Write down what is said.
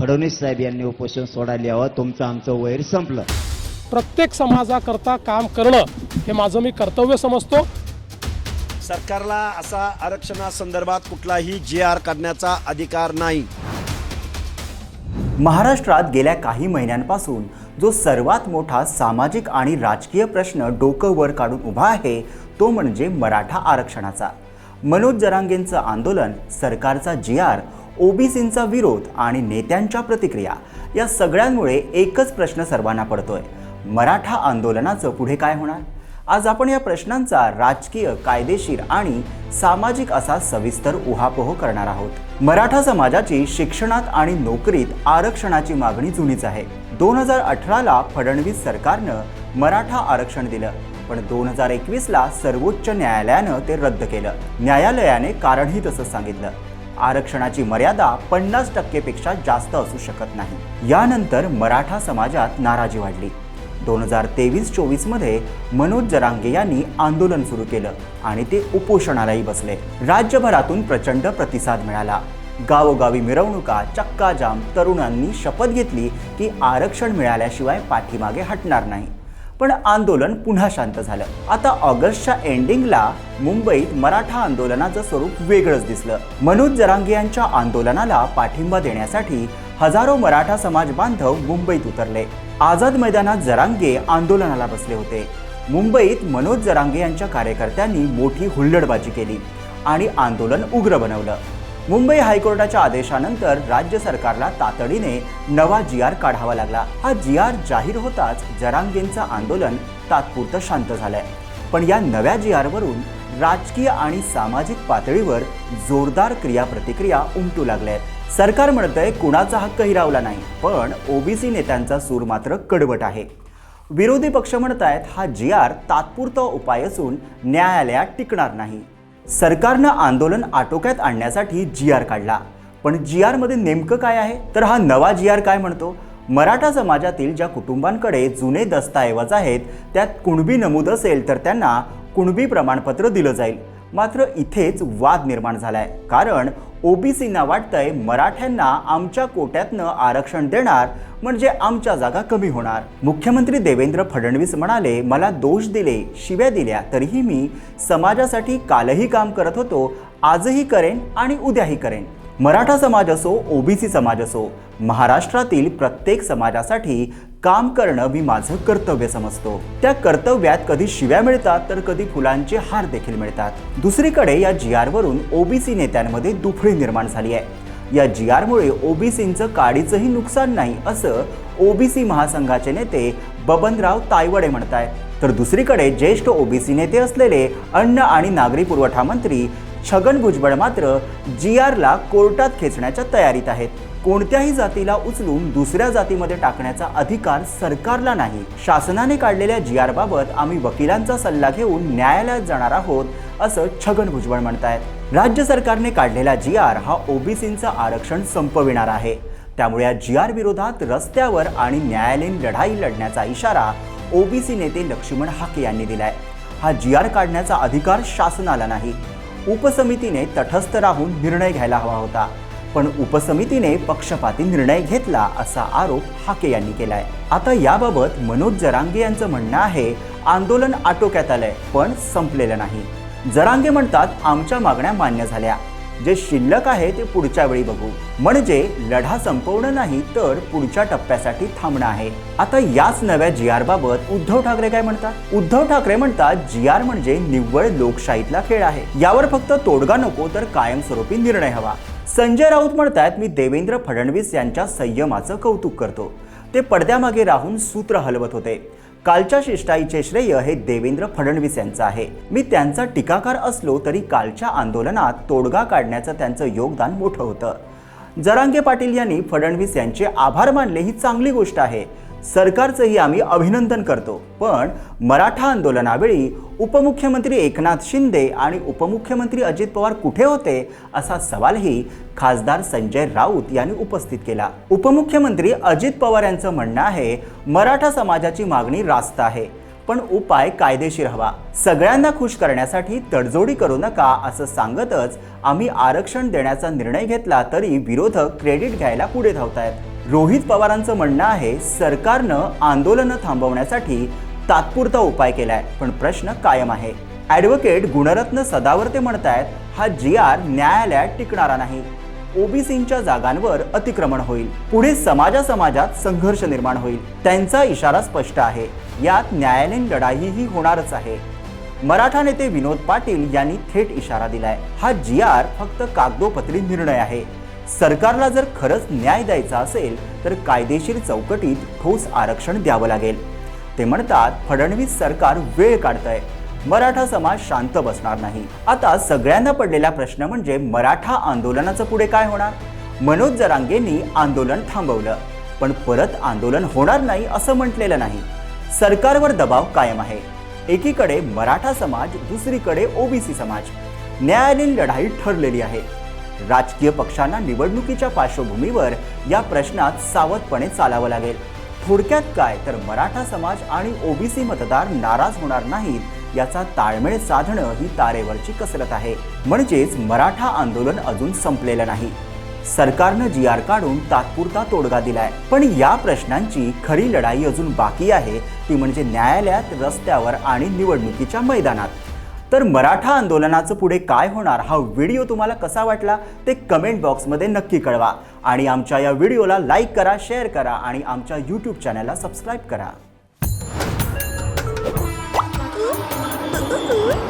फडणवीस साहेब यांनी उपोषण सोडायला यावं तुमचं आमचं वैर संपलं. प्रत्येक समाजाकरता काम करणं हे माझं मी कर्तव्य समजतो. सरकारला असा आरक्षणासंदर्भात कुठलाही जी आर काढण्याचा अधिकार नाही. महाराष्ट्रात गेल्या काही महिन्यांपासून जो सर्वात मोठा सामाजिक आणि राजकीय प्रश्न डोकं वर काढून उभा आहे तो म्हणजे मराठा आरक्षणाचा. मनोज जरांगेंचं आंदोलन सरकारचा जी आर ओबीसींचा विरोध आणि नेत्यांच्या प्रतिक्रिया या सगळ्यांमुळे एकच प्रश्न सर्वांना पडतोय. मराठा आंदोलनाचं पुढे काय होणार? आज आपण या प्रश्नांचा राजकीय कायदेशीर आणि सामाजिक असा सविस्तर उहापोह करणार आहोत. मराठा समाजाची शिक्षणात आणि नोकरीत आरक्षणाची मागणी जुनीच आहे. दोन हजार अठराला फडणवीस सरकारनं मराठा आरक्षण दिलं पण दोन हजार एकवीसला सर्वोच्च न्यायालयानं ते रद्द केलं. न्यायालयाने कारणही तसंच सांगितलं. आरक्षणाची मर्यादा पन्नास टक्केपेक्षा जास्त असू शकत नाही. यानंतर मराठा समाजात नाराजी वाढली. दोन हजार तेवीस चोवीसमध्ये मनोज जरांगे यांनी आंदोलन सुरू केलं आणि ते उपोषणालाही बसले. राज्यभरातून प्रचंड प्रतिसाद मिळाला. गावोगावी मिरवणुका चक्काजाम तरुणांनी शपथ घेतली की आरक्षण मिळाल्याशिवाय पाठीमागे हटणार नाही. पण आंदोलन पुन्हा शांत झालं. आता ऑगस्टच्या एंडिंगला मुंबईत मराठा आंदोलनाचं स्वरूप वेगळंच दिसलं. मनोज जरांगे यांच्या आंदोलनाला पाठिंबा देण्यासाठी हजारो मराठा समाज बांधव मुंबईत उतरले. आझाद मैदानात जरांगे आंदोलनाला बसले होते. मुंबईत मनोज जरांगे यांच्या कार्यकर्त्यांनी मोठी हुल्लडबाजी केली आणि आंदोलन उग्र बनवलं. मुंबई हायकोर्टाच्या आदेशानंतर राज्य सरकारला तातडीने नवा जी आर काढावा लागला. हा जी आर जाहीर होताच जरांगेंचं आंदोलन तात्पुरतं शांत झालंय. पण या नव्या जी आरवरून राजकीय आणि सामाजिक पातळीवर जोरदार क्रिया प्रतिक्रिया उमटू लागल्या आहेत. सरकार म्हणतंय कुणाचा हक्क हिरावला नाही पण ओबीसी नेत्यांचा सूर मात्र कडवट आहे. विरोधी पक्ष म्हणतायत हा जी आर तात्पुरता उपाय असून न्यायालयात टिकणार नाही. सरकारनं आंदोलन आटोक्यात आणण्यासाठी जी आर काढला. पण जी आरमध्ये नेमकं काय आहे? तर हा नवा जी आर काय म्हणतो? मराठा समाजातील ज्या कुटुंबांकडे जुने दस्तऐवज आहेत त्यात कुणबी नमूद असेल तर त्यांना कुणबी प्रमाणपत्र दिलं जाईल. मात्र इथेच वाद निर्माण झालाय. कारण ओबीसींना वाटतंय मराठ्यांना आमच्या कोट्यातनं आरक्षण देणार म्हणजे आमच्या जागा कमी होणार. मुख्यमंत्री देवेंद्र फडणवीस म्हणाले मला दोष दिले शिव्या दिल्या तरीही मी समाजासाठी कालही काम करत होतो आजही करेन आणि उद्याही करेन. मराठा समाज असो ओबीसी समाज असो महाराष्ट्रातील प्रत्येक समाजासाठी काम करणं मी माझं कर्तव्य समजतो. त्या कर्तव्यात कधी शिव्या मिळतात तर कधी फुलांचे हार देखील मिळतात. दुसरीकडे या जी आरवरून ओबीसी नेत्यांमध्ये दुफळी निर्माण झाली आहे. या जी आरमुळे ओबीसींचं काडीचंही नुकसान नाही असं ओबीसी महासंघाचे नेते बबनराव तायवडे म्हणतायत तर दुसरीकडे ज्येष्ठ ओबीसी नेते असलेले अन्न आणि नागरी पुरवठा मंत्री छगन भुजबळ मात्र जी आरला कोर्टात खेचण्याच्या तयारीत आहेत. कोणत्याही जातीला उचलून दुसऱ्या जातीमध्ये टाकण्याचा अधिकार सरकारला नाही. शासनाने काढलेल्या जी आर बाबत आम्ही वकिलांचा सल्ला घेऊन न्यायालयात जाणार आहोत असं छगन भुजबळ म्हणतायत. राज्य सरकारने काढलेला जी आर हा ओबीसींचं आरक्षण संपविणार आहे. त्यामुळे या जी आर विरोधात रस्त्यावर आणि न्यायालयीन लढाई लढण्याचा इशारा ओबीसी नेते लक्ष्मण हाके यांनी दिलाय. हा जी आर काढण्याचा अधिकार शासनाला नाही. उपसमितीने तटस्थ राहून निर्णय घ्यायला हवा होता. पण उपसमितीने पक्षपाती निर्णय घेतला असा आरोप हाके यांनी केलाय. आता याबाबत मनोज जरांगे यांचं म्हणणं आहे आंदोलन आटोक्यात आलंय पण संपलेलं नाही. जरांगे म्हणतात आमच्या मागण्या मान्य झाल्या. जे शिल्लक आहे ते पुढच्या वेळी बघू. म्हणजे लढा संपवणं नाही तर पुढच्या टप्प्यासाठी थांबणं आहे. आता याच नव्या जी आर बाबत उद्धव ठाकरे काय म्हणतात? उद्धव ठाकरे म्हणतात जी आर म्हणजे निव्वळ लोकशाहीतला खेळ आहे. यावर फक्त तोडगा नको तर कायमस्वरूपी निर्णय हवा. संजय राऊत म्हणतात मी देवेंद्र फडणवीस यांच्या संयमाचं कौतुक करतो. ते पडद्यामागे राहून सूत्र हलवत होते. कालच्या शिष्टाईचे श्रेय हे देवेंद्र फडणवीस यांचं आहे. मी त्यांचा टीकाकार असलो तरी कालच्या आंदोलनात तोडगा काढण्याचं त्यांचं योगदान मोठं होतं. जरांगे पाटील यांनी फडणवीस यांचे आभार मानले ही चांगली गोष्ट आहे. सरकारचंही आम्ही अभिनंदन करतो. पण मराठा आंदोलनावेळी उपमुख्यमंत्री एकनाथ शिंदे आणि उपमुख्यमंत्री अजित पवार कुठे होते असा सवालही खासदार संजय राऊत यांनी उपस्थित केला. उपमुख्यमंत्री अजित पवार यांचं म्हणणं आहे मराठा समाजाची मागणी रास्त आहे पण उपाय कायदेशीर हवा. सगळ्यांना खुश करण्यासाठी तडजोडी करू नका असं सांगतच आम्ही आरक्षण देण्याचा निर्णय घेतला तरी विरोधक क्रेडिट घ्यायला पुढे धावतायत. रोहित पवारांचं म्हणणं आहे सरकारनं आंदोलनं थांबवण्यासाठी तात्पुरता उपाय केलाय. पण प्रश्न कायम आहे. ॲडव्होकेट गुणरत्न सदावर्ते म्हणतायत हा जी आर न्यायालयात टिकणारा नाही. ओबीसींच्या जागांवर अतिक्रमण होईल. पुढे समाजा समाजात संघर्ष निर्माण होईल. त्यांचा इशारा स्पष्ट आहे. यात न्यायालयीन लढाईही होणारच आहे. मराठा नेते विनोद पाटील यांनी थेट इशारा दिलाय. हा जी आर फक्त कागदोपत्री निर्णय आहे. सरकारला जर खरंच न्याय द्यायचा असेल तर कायदेशीर चौकटीत ठोस आरक्षण द्यावं लागेल. ते म्हणतात फडणवीस सरकार वेळ काढतंय. मराठा समाज शांत बसणार नाही. आता सगळ्यांना पडलेला प्रश्न म्हणजे मराठा आंदोलनाचं पुढे काय होणार? मनोज जरांगेंनी आंदोलन थांबवलं पण परत आंदोलन होणार नाही असं म्हटलेलं नाही. सरकारवर दबाव कायम आहे. एकीकडे मराठा समाज दुसरीकडे ओबीसी समाज. न्यायालयीन लढाई ठरलेली आहे. राजकीय पक्षांना निवडणुकीच्या पार्श्वभूमीवर या प्रश्नात सावधपणे चालावं लागेल. थोडक्यात काय? तर मराठा समाज आणि ओबीसी मतदार नाराज होणार नाहीत याचा ताळमेळ साधणं ही तारेवरची कसरत आहे. म्हणजेच मराठा आंदोलन अजून संपलेलं नाही. सरकारनं जी आर काढून तात्पुरता तोडगा दिलाय. पण या प्रश्नांची खरी लढाई अजून बाकी आहे. ती म्हणजे न्यायालयात रस्त्यावर आणि निवडणुकीच्या मैदानात. तर मराठा आंदोलनाचं पुढे काय होणार? हा व्हिडिओ तुम्हाला कसा वाटला? ते कमेंट बॉक्समध्ये नक्की कळवा. आणि आमच्या या व्हिडिओला लाईक करा शेअर करा आणि आमच्या यूट्यूब चॅनलला सबस्क्राईब करा. Ooh.